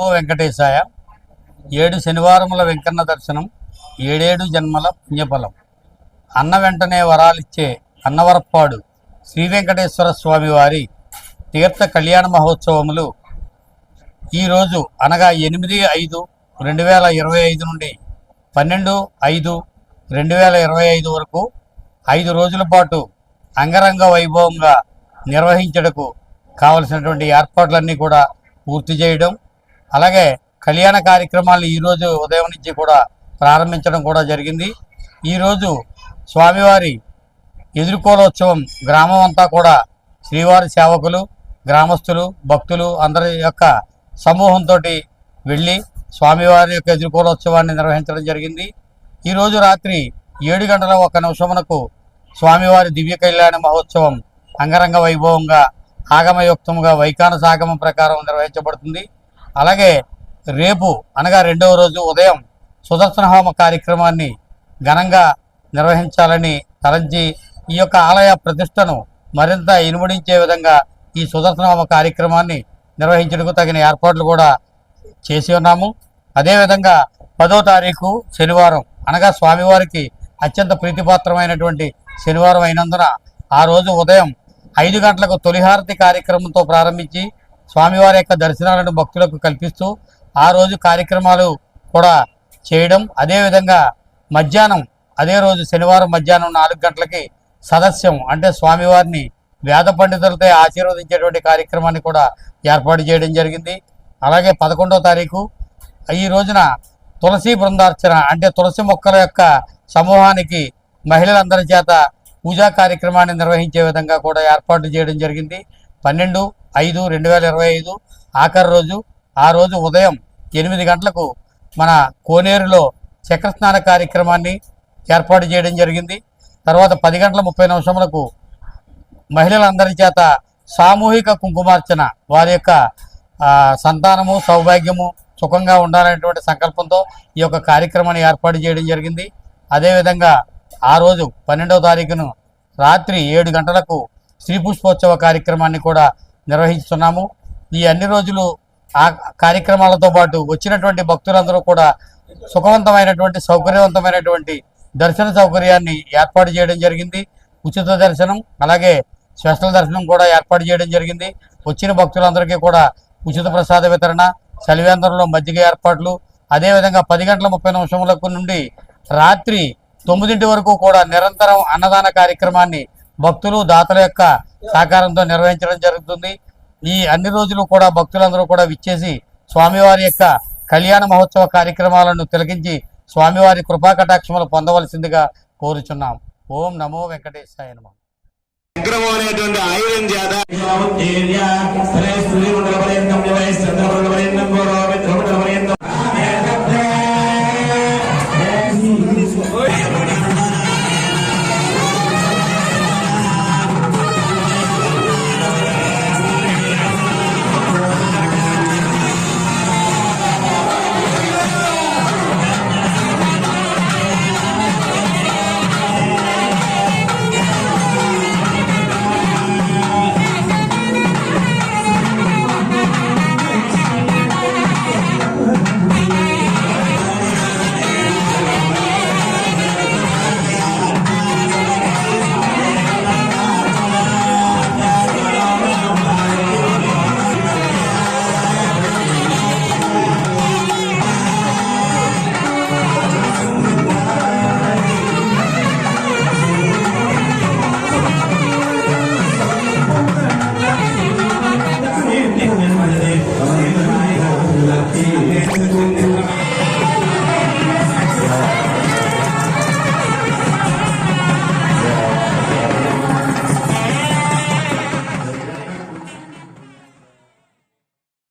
ఓ వెంకటేశాయ. ఏడు శనివారముల వెంకన్న దర్శనం ఏడేడు జన్మల పుణ్యఫలం. అన్న వెంటనే వరాలిచ్చే అన్నవరప్పాడు శ్రీ వెంకటేశ్వర స్వామి వారి తీర్థ కళ్యాణ మహోత్సవములు ఈరోజు అనగా ఎనిమిది ఐదు రెండు వేల ఇరవై ఐదు నుండి పన్నెండు ఐదు రెండు వేల ఇరవై ఐదు వరకు ఐదు రోజుల పాటు అంగరంగ వైభవంగా నిర్వహించడకు కావలసినటువంటి ఏర్పాట్లన్నీ కూడా పూర్తి చేయడం అలాగే కళ్యాణ కార్యక్రమాలను ఈరోజు ఉదయం నుంచి కూడా ప్రారంభించడం కూడా జరిగింది. ఈరోజు స్వామివారి ఎదుర్కోలోత్సవం గ్రామం అంతా కూడా శ్రీవారి సేవకులు గ్రామస్తులు భక్తులు అందరి యొక్క సమూహంతో వెళ్ళి స్వామివారి యొక్క ఎదుర్కోలోత్సవాన్ని నిర్వహించడం జరిగింది. ఈరోజు రాత్రి ఏడు గంటల ఒక నిమిషమునకు స్వామివారి దివ్య కళ్యాణ మహోత్సవం అంగరంగ వైభవంగా ఆగమయుక్తముగా వైఖాన సాగమం ప్రకారం నిర్వహించబడుతుంది. అలాగే రేపు అనగా రెండవ రోజు ఉదయం సుదర్శన హోమ కార్యక్రమాన్ని ఘనంగా నిర్వహించాలని తలంచి ఈ యొక్క ఆలయ ప్రతిష్టను మరింత ఇనుమడించే విధంగా ఈ సుదర్శన హోమ కార్యక్రమాన్ని నిర్వహించడానికి తగిన ఏర్పాట్లు కూడా చేసి ఉన్నాము. అదేవిధంగా పదో తారీఖు శనివారం అనగా స్వామివారికి అత్యంత ప్రీతిపాత్రమైనటువంటి శనివారం అయినందున ఆ రోజు ఉదయం ఐదు గంటలకు తొలిహారతి కార్యక్రమంతో ప్రారంభించి స్వామివారి యొక్క దర్శనాలను భక్తులకు కల్పిస్తూ ఆ రోజు కార్యక్రమాలు కూడా చేయడం. అదేవిధంగా మధ్యాహ్నం అదే రోజు శనివారం మధ్యాహ్నం నాలుగు గంటలకి సదస్యం అంటే స్వామివారిని వేద పండితులతో ఆశీర్వదించేటువంటి కార్యక్రమాన్ని కూడా ఏర్పాటు చేయడం జరిగింది. అలాగే పదకొండో తారీఖు ఈ రోజున తులసి బృందార్చన అంటే తులసి మొక్కల యొక్క సమూహానికి మహిళలందరి చేత పూజా కార్యక్రమాన్ని నిర్వహించే విధంగా కూడా ఏర్పాటు చేయడం జరిగింది. పన్నెండు ఐదు రెండు వేల ఇరవై ఐదు ఆఖరి రోజు. ఆ రోజు ఉదయం ఎనిమిది గంటలకు మన కోనేరులో చక్రస్నాన కార్యక్రమాన్ని ఏర్పాటు చేయడం జరిగింది. తర్వాత పది గంటల ముప్పై నిమిషములకు మహిళలందరి చేత సామూహిక కుంకుమార్చన వారి యొక్క సంతానము సౌభాగ్యము సుఖంగా ఉండాలనేటువంటి సంకల్పంతో ఈ యొక్క కార్యక్రమాన్ని ఏర్పాటు చేయడం జరిగింది. అదేవిధంగా ఆ రోజు పన్నెండవ తారీఖును రాత్రి ఏడు గంటలకు శ్రీ పుష్పోత్సవ కార్యక్రమాన్ని కూడా నిర్వహిస్తున్నాము. ఈ అన్ని రోజులు ఆ కార్యక్రమాలతో పాటు వచ్చినటువంటి భక్తులందరూ కూడా సుఖవంతమైనటువంటి సౌకర్యవంతమైనటువంటి దర్శన సౌకర్యాన్ని ఏర్పాటు చేయడం జరిగింది. ఉచిత దర్శనం అలాగే స్పెషల్ దర్శనం కూడా ఏర్పాటు చేయడం జరిగింది. వచ్చిన భక్తులందరికీ కూడా ఉచిత ప్రసాద వితరణ చలివేంద్రంలో మజ్జిగ ఏర్పాట్లు అదేవిధంగా పది గంటల ముప్పై నిమిషములకు నుండి రాత్రి తొమ్మిదింటి వరకు కూడా నిరంతరం అన్నదాన కార్యక్రమాన్ని భక్తులు దాతల యొక్క సహకారంతో నిర్వహించడం జరుగుతుంది. ఈ అన్ని రోజులు కూడా భక్తులందరూ కూడా విచ్చేసి స్వామివారి యొక్క కళ్యాణ మహోత్సవ కార్యక్రమాలను తిలకించి స్వామివారి కృపా కటాక్షములు పొందవలసిందిగా కోరుచున్నాం. ఓం నమో వెంకటేశాయ నమః. అనేటువంటి ఆయుధం చేత